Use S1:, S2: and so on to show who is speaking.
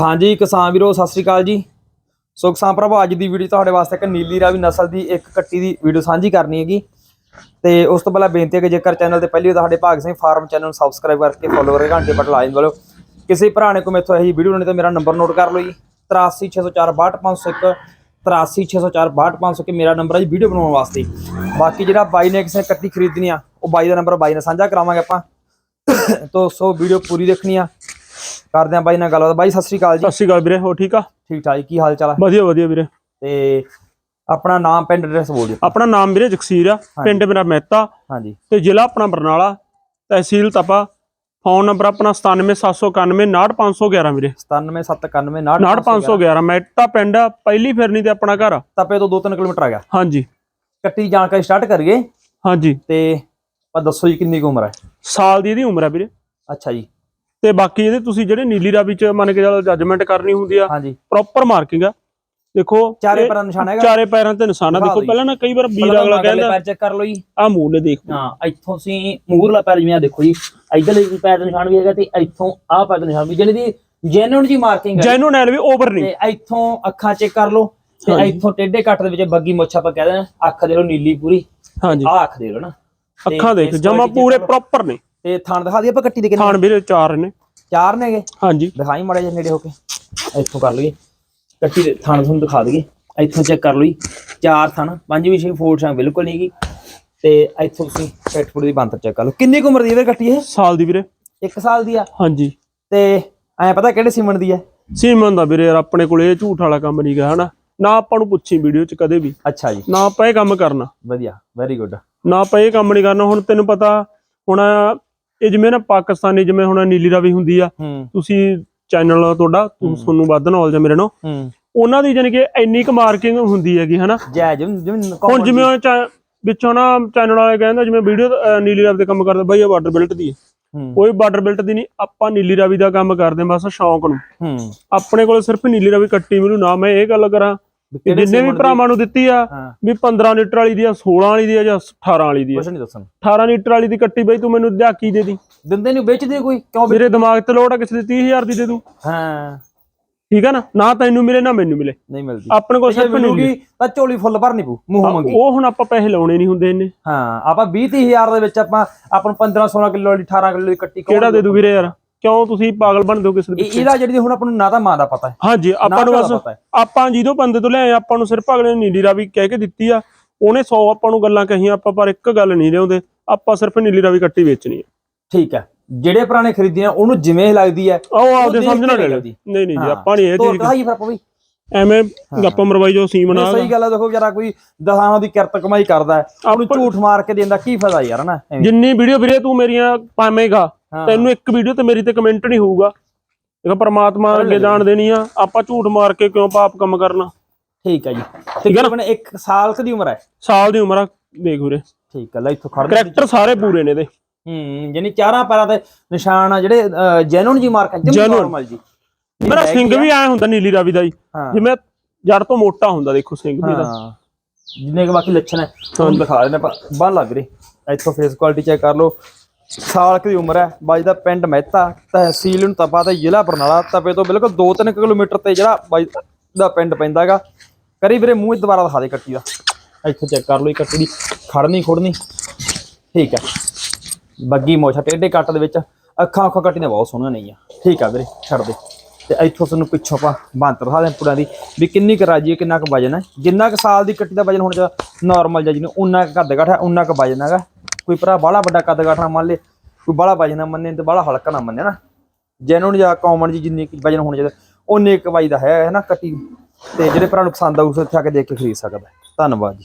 S1: ਹਾਂਜੀ, ਕਿਸਾਨ ਵੀਰੋ, ਸਤਿ ਸ੍ਰੀ ਅਕਾਲ ਜੀ। ਸੋ ਕਿਸਾਨ ਭਰਾਵੋ, ਅੱਜ ਦੀ ਵੀਡੀਓ ਤੁਹਾਡੇ ਵਾਸਤੇ ਇੱਕ ਨੀਲੀ ਰਾਵੀ ਨਸਲ ਦੀ ਇੱਕ ਕੱਟੀ ਦੀ ਵੀਡੀਓ ਸਾਂਝੀ ਕਰਨੀ ਹੈਗੀ। ਤੇ ਉਸ ਤੋਂ ਪਹਿਲਾਂ ਬੇਨਤੀ ਹੈ ਕਿ ਜੇਕਰ ਚੈਨਲ ਤੇ ਪਹਿਲੀ ਵਾਰ ਤੁਹਾਡੇ ਭਾਗ ਸਿੰਘ ਫਾਰਮ ਚੈਨਲ ਨੂੰ ਸਬਸਕ੍ਰਾਈਬ ਕਰਕੇ ਫੋਲੋ ਕਰਕੇ ਘੰਟੇ ਬਟਨ ਲਾ ਦਿੰਦੇ ਵਾਲੋ ਕਿਸੇ ਭਰਾ ਨੇ ਕੋਈ ਮੈਥੋਂ ਇਹੀ ਵੀਡੀਓ ਲੈਣੀ ਤਾਂ ਮੇਰਾ ਨੰਬਰ ਨੋਟ ਕਰ ਲਓ ਜੀ। 8360462501 8360462501 ਕਿ ਮੇਰਾ ਨੰਬਰ ਹੈ ਜੀ ਵੀਡੀਓ ਬਣਾਉਣ ਵਾਸਤੇ। ਬਾਕੀ ਜਿਹੜਾ ਬਾਈ ਨੇ ਕਿਸੇ ਕੱਟੀ ਖਰੀਦਣੀ ਆ, ਉਹ ਬਾਈ ਦਾ ਨੰਬਰ ਬਾਈ ਨਾਲ ਸਾਂਝਾ ਕਰਾਵਾਂਗੇ ਆਪਾਂ। ਤੋ ਸੋ ਵੀਡੀਓ ਪੂਰੀ ਦੇਖਣੀ ਆ। ਕਰਦੇ ਆ ਬਾਈ ਨਾਲ ਗੱਲਬਾਤ। ਬਾਈ ਸਤਿ ਸ੍ਰੀ ਅਕਾਲ ਜੀ।
S2: ਸਤਿ ਸ਼੍ਰੀ ਅਕਾਲ ਵੀਰੇ ਹੋ ਠੀਕ ਆ?
S1: ਠੀਕ ਠਾਕ ਜੀ, ਕੀ ਹਾਲ ਚਾਲ ਆ?
S2: ਵਧੀਆ ਵਧੀਆ ਵੀਰੇ।
S1: ਤੇ ਆਪਣਾ ਨਾਮ ਪਿੰਡ ਐਡਰੈਸ ਬੋਲ ਦਿਓ।
S2: ਆਪਣਾ ਨਾਮ ਵੀਰੇ ਜਗਸੀਰ ਆ। ਪਿੰਡ ਮੇਰਾ ਮਹਿਤਾ।
S1: ਹਾਂਜੀ।
S2: ਤੇ ਜ਼ਿਲ੍ਹਾ ਆਪਣਾ ਬਰਨਾਲਾ। ਤਹਿਸੀਲ ਤਪਾ। ਫੋਨ ਨੰਬਰ ਆਪਣਾ 9770969511 ਵੀਰੇ।
S1: 9791
S2: 99511 ਮਹਿਤਾ ਪਿੰਡ ਆ ਪਹਿਲੀ ਫਿਰਨੀ ਤੇ ਆਪਣਾ ਘਰ। ਆ
S1: ਤਪੇ ਤੋਂ 2-3 ਕਿਲੋਮੀਟਰ ਆ ਗਿਆ।
S2: ਹਾਂਜੀ।
S1: ਕੱਟੀ ਜਾਣਕਾਰੀ ਸਟਾਰਟ ਕਰੀਏ।
S2: ਹਾਂਜੀ।
S1: ਤੇ ਆ ਦੱਸੋ ਜੀ ਕਿੰਨੀ ਕੁ ਉਮਰ ਹੈ
S2: ਸਾਲ ਦੀ ਇਹਦੀ ਉਮਰ ਆ ਵੀਰੇ।
S1: ਅੱਛਾ ਜੀ।
S2: ਤੇ ਬਾਕੀ ਇਹਦੇ ਤੁਸੀਂ ਜਿਹੜੇ ਨੀਲੀ ਰਾਵੀ ਚ ਮੰਨ ਕੇ ਚੱਲੋ ਜੱਜਮੈਂਟ ਕਰਨੀ ਹੁੰਦੀ ਆ
S1: ਹਾਂਜੀ।
S2: ਪ੍ਰੋਪਰ ਮਾਰਕਿੰਗ ਆ। ਦੇਖੋ
S1: ਚਾਰੇ ਪਰ ਨਿਸ਼ਾਨ ਹੈਗਾ।
S2: ਚਾਰੇ ਪੈਰਾਂ ਤੇ ਨਿਸ਼ਾਨਾ
S1: ਦਿਖਾ
S2: ਪਹਿਲਾਂ ਨਾ ਕਈ ਵਾਰ ਵੀਰ ਅਗਲਾ ਕਹਿੰਦਾ
S1: ਪੈਰ ਚੈੱਕ ਕਰ ਲਓ ਜੀ।
S2: ਆ ਮੂਲੇ ਦੇਖ।
S1: ਹਾਂ ਇੱਥੋਂ ਤੁਸੀਂ ਮੂਹਰਲਾ ਪੈਰ ਜਿਵੇਂ ਆ ਦੇਖੋ ਜੀ। ਇਧਰਲੇ ਵੀ ਪੈਰ ਦਾ ਨਿਸ਼ਾਨ ਵੀ ਹੈਗਾ ਤੇ ਇੱਥੋਂ ਆਹ ਪੈਰ ਦਾ ਨਿਸ਼ਾਨ ਵੀ। ਜਿਹਨੇ ਦੀ ਜੈਨੂਨ ਜੀ ਮਾਰਕਿੰਗ ਹੈ
S2: ਜੈਨੂਨ ਐਲ ਵੀ ਓਵਰ ਨਹੀਂ।
S1: ਤੇ ਇੱਥੋਂ ਅੱਖਾਂ ਚੈੱਕ ਕਰ ਲਓ। ਤੇ। ਇੱਥੋਂ ਟੇਢੇ ਕੱਟ ਦੇ ਵਿੱਚ ਬੱਗੀ ਮੁੱਛ ਆਪਾਂ ਕਹਿੰਦੇ ਨੇ ਅੱਖ ਦੇ ਲੋ ਨੀਲੀ ਪੂਰੀ।
S2: ਹਾਂਜੀ।
S1: ਆਹ ਅੱਖ ਦੇ ਲੋ ਨਾ।
S2: ਅੱਖਾਂ ਦੇਖ ਜਮਾ ਪੂਰੇ। ਪ੍ਰੋਪਰ ਨੇ।
S1: ਤੇ ਥਣ ਦਿਖਾ ਦਈਏ ਆਪਾਂ ਕੱਟੀ ਦੇ ਕਿੰਨੇ
S2: ਥਾਣ ਵੀਰੇ ਚਾਰ ਨੇ।
S1: ਚਾਰ ਨੇਗੇ?
S2: ਹਾਂਜੀ।
S1: ਦਿਖਾਈ ਮਾੜਾ ਜਿਹਾ ਨੇੜੇ ਹੋ ਕੇ। ਇੱਥੋਂ ਕਰ ਲਈਏ। ਕੱਟੀ ਦੇ ਥਣ ਤੁਹਾਨੂੰ ਦਿਖਾ ਦਈਏ। ਇੱਥੋਂ ਚੈੱਕ ਕਰ ਜੀ ਚਾਰ ਥਣ। ਪੰਜਵੀਂ ਛੇ ਫੋਰਟ ਸ਼ਾਂ ਬਿਲਕੁਲ ਨਹੀਂ ਗੀ ਤੇ ਇੱਥੋਂ ਤੁਸੀਂ ਪੈਟ ਫੁੱਟ ਦੀ ਬੰਤਰ ਚੈੱਕ ਕਰ ਲਓ। ਕਿੰਨੀ ਕੁ ਉਮਰ ਦੀ ਹੈ ਵੀਰ ਕੱਟੀ ਇਹ?
S2: ਸਾਲ ਦੀ ਵੀਰੇ।
S1: 1 ਸਾਲ ਦੀ ਆ?
S2: ਹਾਂਜੀ।
S1: ਤੇ ਐ ਪਤਾ ਕਿਹੜੇ ਸੀਮਨ ਦੀ ਹੈ
S2: ਸੀਮਨ ਦਾ ਵੀਰੇ ਯਾਰ ਆਪਣੇ ਕੋਲ ਇਹ ਝੂਠ ਵਾਲਾ ਕੰਮ ਨਹੀਂ ਗਾ ਹਨਾ? ਨਾ ਆਪਾਂ ਨੂੰ ਪੁੱਛੀ ਵੀਡੀਓ 'ਚ ਕਦੇ ਵੀ।
S1: ਅੱਛਾ ਜੀ।
S2: ਨਾ ਆਪਾਂ ਇਹ ਕੰਮ ਕਰਨਾ।
S1: ਵਧੀਆ। ਵੈਰੀ ਗੁੱਡ
S2: ਨਾ ਆਪਾਂ ਇਹ ਕੰਮ ਨਹੀਂ ਕਰਨਾ। ਹੁਣ ਤੈਨੂੰ ਪਤਾ ਹੁਣ ਇਹ ਜਿਵੇਂ ਨਾ ਪਾਕਿਸਤਾਨੀ ਜਿਵੇਂ ਹੁਣ ਨੀਲੀ ਰਾਵੀ ਹੁੰਦੀ ਆ ਤੁਸੀਂ ਚੈਨਲ ਤੁਹਾਡਾ ਤੁਹਾਨੂੰ ਵੱਧ ਨੌਲੇਜ ਆ ਮੇਰੇ ਨਾਲ। ਉਹਨਾਂ ਦੀ ਜਾਨੀ ਕਿ ਇੰਨੀ ਕੁ ਮਾਰਕਿੰਗ ਹੁੰਦੀ ਹੈਗੀ ਹਨਾ?
S1: ਜੈ ਜਿਵੇਂ ਜਿਵੇਂ
S2: ਹੁਣ ਜਿਵੇਂ ਵਿੱਚੋਂ ਨਾ ਚੈਨਲ ਵਾਲੇ ਕਹਿੰਦਾ ਜਿਵੇਂ ਵੀਡੀਓ ਨੀਲੀ ਰਾਵੀ ਦੇ ਕੰਮ ਕਰਦਾ ਬਾਈ ਇਹ ਵਾਟਰ ਬਿਲਟ ਦੀ ਕੋਈ ਬਾਰਡਰ ਬਿਲਟ ਦੀ ਨਹੀਂ ਆਪਾਂ ਨੀਲੀ ਰਾਵੀ ਦਾ ਕੰਮ ਕਰਦੇ ਬਸ ਸ਼ੌਂਕ ਨੂੰ। ਆਪਣੇ ਕੋਲ ਸਿਰਫ ਨੀਲੀ ਰਾਵੀ ਕੱਟੀ ਮਿਲੂ ਨਾ ਮੈਂ ਇਹ ਗੱਲ ਕਰਾਂ ਜਿੰਨੇ ਵੀ? ਭਰਾਵਾਂ ਨੂੰ ਦਿੱਤੀ ਆ ਵੀ 15 ਲੀਟਰ ਵਾਲੀ ਦੀ ਆ 16 ਵਾਲੀ ਦੀ ਆ ਜਾਂ 18 ਵਾਲੀ ਦੀ ਆ।
S1: ਕੁਛ ਨਹੀਂ ਦੱਸਣ।
S2: 18 ਲੀਟਰ ਵਾਲੀ ਦੀ ਕੱਟੀ ਬਈ ਤੂੰ ਮੈਨੂੰ ਲਿਆ ਕੀ ਦੇ ਦੀ?
S1: ਦਿੰਦੇ ਨਹੀਂ ਵੇਚਦੇ ਕੋਈ? ਕਿਉਂ
S2: ਮੇਰੇ ਦਿਮਾਗ ਤੇ ਲੋੜ ਆ ਕਿਸੇ ਦੀ 30000 ਦੀ ਦੇ ਦੂੰ।
S1: ਹਾਂ।
S2: ਠੀਕ ਆ ਨਾ? ਨਾ ਤੈਨੂੰ ਮਿਲੇ ਨਾ ਮੈਨੂੰ ਮਿਲੇ।
S1: ਨਹੀਂ ਮਿਲਦੀ।
S2: ਆਪਣੇ ਕੋਲ ਸਿਰਫ
S1: ਮਿਲੂਗੀ ਤਾਂ ਝੋਲੀ ਫੁੱਲ ਭਰਨੀ ਪਊ ਮੂੰਹ ਮੰਗੀ।
S2: ਉਹ ਹੁਣ ਆਪਾਂ ਪੈਸੇ ਲਾਉਣੇ ਨਹੀਂ ਹੁੰਦੇ ਇੰਨੇ।
S1: ਹਾਂ ਆਪਾਂ 20 ਹਜ਼ਾਰ ਦੇ ਵਿੱਚ ਆਪਾਂ ਆਪਾਂ ਨੂੰ 15 16 ਕਿਲੋ ਵਾਲੀ 18 ਕਿਲੋ ਦੀ ਕੱਟੀ
S2: ਕਿਹੜਾ ਦੇ ਦੂ ਵੀਰੇ ਯਾਰ? ਕਿਉਂ ਤੁਸੀਂ ਪਾਗਲ ਬਣਦੇ ਹੋ ਕਿਸੇ ਦੇ
S1: ਇਹ- ਇਹਦਾ ਜਿਹੜੀ ਹੁਣ ਆਪਾਂ ਨੂੰ ਨਾ ਤਾਂ ਮਾਂ ਦਾ ਪਤਾ ਹੈ।
S2: ਹਾਂਜੀ ਆਪਾਂ ਨੂੰ ਬਸ
S1: ਹੈ।
S2: ਆਪਾਂ ਜਿਹਦੋਂ ਬੰਦੇ ਤੋਂ ਲਿਆਏ ਆਪਾਂ ਨੂੰ ਸਿਰਫ ਅਗਲੇ ਨੀਲੀ ਰਾਵੀ ਕਹਿ ਕੇ ਦਿੱਤੀ ਆ। ਉਹਨੇ 100 ਆਪਾਂ ਨੂੰ ਗੱਲਾਂ ਕਹੀਆਂ ਆਪਾਂ ਪਰ ਇੱਕ ਗੱਲ ਨਹੀਂ ਲਿਆਉਂਦੇ। ਆਪਾਂ ਸਿਰਫ ਨੀਲੀ ਰਾਵੀ ਕੱਟੀ ਵੇਚਣੀ ਆ
S1: ਠੀਕ ਹੈ। ਜਿਹੜੇ ਪੁਰਾਣੇ ਖਰੀਦੀਆਂ ਉਹਨੂੰ ਜਿਵੇਂ ਲੱਗਦੀ ਹੈ
S2: ਉਹ ਆਪਦੇ ਸਮਝਣਾ ਲੈ। ਨਹੀਂ ਨਹੀਂ ਜੀ
S1: ਹਾਂ।
S2: ਆਪਾਂ ਨਹੀਂ ਇਹ ਚੀਜ਼
S1: ਕਹਾਈ ਫਿਰ ਆਪਾਂ ਵੀ।
S2: ਐਵੇਂ ਗੱਪ ਮਰਵਾਈ ਜੋ ਸੀਮਨ
S1: ਨਹੀਂ,
S2: ਆ
S1: ਸਹੀ ਗੱਲ ਹੈ ਦੇਖੋ ਜਰਾ ਕੋਈ ਦਸਾਂ ਦੀ ਕਿਰਤ ਕਮਾਈ ਕਰਦਾ ਹੈ। ਉਹਨੂੰ ਝੂਠ ਮਾਰ ਕੇ ਦੇਂਦਾ ਕੀ ਫਾਇਦਾ ਯਾਰ ਨਾ।
S2: ਜਿੰਨੀ ਵੀਡੀਓ ਵੀਰੇ ਤੂੰ ਮੇਰੀਆਂ ਪਾਵੇਂਗਾ
S1: ਹਾਂ।
S2: ਤੈਨੂੰ ਇੱਕ ਵੀਡੀਓ ਤੇ ਮੇਰੀ ਤੇ ਕਮੈਂਟ ਨਹੀਂ ਹੋਊਗਾ। ਦੇਖੋ ਪ੍ਰਮਾਤਮਾ ਅੱਗੇ ਜਾਣ ਦੇਣੀ ਆ। ਆਪਾਂ ਝੂਠ ਮਾਰ ਕੇ ਕਿਉਂ ਪਾਪ ਕੰਮ ਕਰਨਾ?
S1: ਠੀਕ ਹੈ ਜੀ।
S2: ਠੀਕ ਹੈ ਨਾ?
S1: ਆਪਣੇ 1 ਸਾਲ ਦੀ ਉਮਰ ਹੈ
S2: ਸਾਲ ਦੀ ਉਮਰ ਆ। ਦੇਖ ਵੀਰੇ।
S1: ਠੀਕ ਹੈ ਲੈ ਇੱਥੋਂ ਖੜ
S2: ਕਰੈਕਟਰ ਸਾਰੇ ਪੂਰੇ ਨੇ ਇਹਦੇ।
S1: ਹੂੰ ਯਾਨੀ ਚਾਰਾਂ ਪੈਰਾਂ ਤੇ ਨਿਸ਼ਾਨ ਆ ਜਿਹੜੇ ਜੈਨੂਨ ਜੀ ਮਾਰਕ ਜਮ। ਨਾਰਮਲ ਜੀ।
S2: ਮੇਰਾ ਸਿੰਘ ਵੀ ਐ ਹੁੰਦਾ ਨੀਲੀ ਰਾਵੀ ਦਾ ਹਾਂ। ਜਿਵੇਂ ਜੜ ਤੋਂ ਮੋਟਾ ਹੁੰਦਾ ਦੇਖੋ ਸਿੰਘ ਵੀ ਦਾ
S1: ਜਿੰਨੇ ਕੁ ਬਾਕੀ ਲੱਛਣ ਹੈ ਤੁਹਾਨੂੰ ਦਿਖਾ ਦਿੰਦੇ ਆਪਾਂ। ਬਾਹਰ ਲੱਗ ਰਹੇ ਇੱਥੋਂ ਫੇਸ ਕੁਆਲਿਟੀ ਚੈੱਕ ਕਰ ਲਓ। ਸਾਲ ਕੁ ਦੀ ਉਮਰ ਹੈ, ਬਾਈ ਦਾ ਪਿੰਡ ਮਹਿਤਾ, ਤਹਿਸੀਲ ਨੂੰ ਤਪਾ ਤੇ ਜ਼ਿਲ੍ਹਾ ਬਰਨਾਲਾ, ਤਪੇ ਤੋਂ ਬਿਲਕੁਲ 2-3 ਕਿਲੋਮੀਟਰ ਤੇ ਜਿਹੜਾ ਬਾਈ ਦਾ ਪਿੰਡ ਪੈਂਦਾ ਪੈਂਦਾਗਾ ਕਰੀ ਵੀਰੇ ਮੂੰਹ ਦੁਬਾਰਾ ਦਿਖਾ ਦੇ ਕੱਟੀ ਦਾ। ਇੱਥੋਂ ਚੈੱਕ ਕਰ ਲਓ ਇਹ ਕੱਟੀ ਦੀ, ਖੜਨੀ ਖੁੜਨੀ। ਠੀਕ ਹੈ। ਬੱਗੀ ਮੋਛਾ ਟੇਢੇ ਕੱਟ ਦੇ ਵਿੱਚ, ਅੱਖਾਂ ਅੱਖਾਂ ਕੱਟੀ ਬਹੁਤ ਸੋਹਣੀਆਂ ਨਹੀਂ ਆ ਠੀਕ ਆ ਵੀਰੇ, ਛੱਡ ਦੇ। ਤੇ ਇੱਥੋਂ ਤੁਹਾਨੂੰ ਪਿੱਛੋਂ ਆਪਾਂ ਬੰਤ ਦਿਖਾ ਦੇ ਪੁੜਾਂ ਦੀ ਵੀ ਕਿੰਨੀ ਕੁ ਰਾਜੀ ਹੈ, ਕਿੰਨਾ ਕੁ ਵਜਨ ਹੈ। ਜਿੰਨਾ ਕੁ ਸਾਲ ਦੀ ਕੱਟੀ ਦਾ ਵਜਨ ਹੋਣਾ ਚਾਹੀਦਾ ਨਾਰਮਲ ਜਾਂ ਜਿਹਨੂੰ ਉਨਾ ਕੁ ਕੱਦ ਕਾਠ ਹੈ ਉਨਾ ਕੁ ਵਜਨ ਹੈਗਾ। ਕੋਈ ਭਰਾ ਬਾਹਲਾ ਵੱਡਾ ਕੱਦ ਕਾਠ ਮੰਨ ਲੇ, ਕੋਈ ਬਾਹਲਾ ਵਜਨ ਨਾ ਮੰਨੇ, ਤੇ ਬਾਹਲਾ ਹਲਕਾ ਨਾ ਮੰਨੇ ਨਾ। ਜੈਨੂਨ ਜਾਂ ਕਾਮਨ ਜੀ ਜਿੰਨੀ ਕੁ ਵਜਨ ਹੋਣੀ ਚਾਹੀਦਾ ਉਹਨੇ ਕੁ ਵਜਨ ਦਾ ਹੈ ਹੈ ਨਾ ਕੱਟੀ ਤੇ ਜਿਹੜੇ ਭਰਾ ਨੂੰ ਪਸੰਦ ਆਊ ਉੱਥੇ ਆ ਕੇ ਦੇਖ ਕੇ ਖਰੀਦ ਸਕਦਾ ਧੰਨਵਾਦ ਜੀ।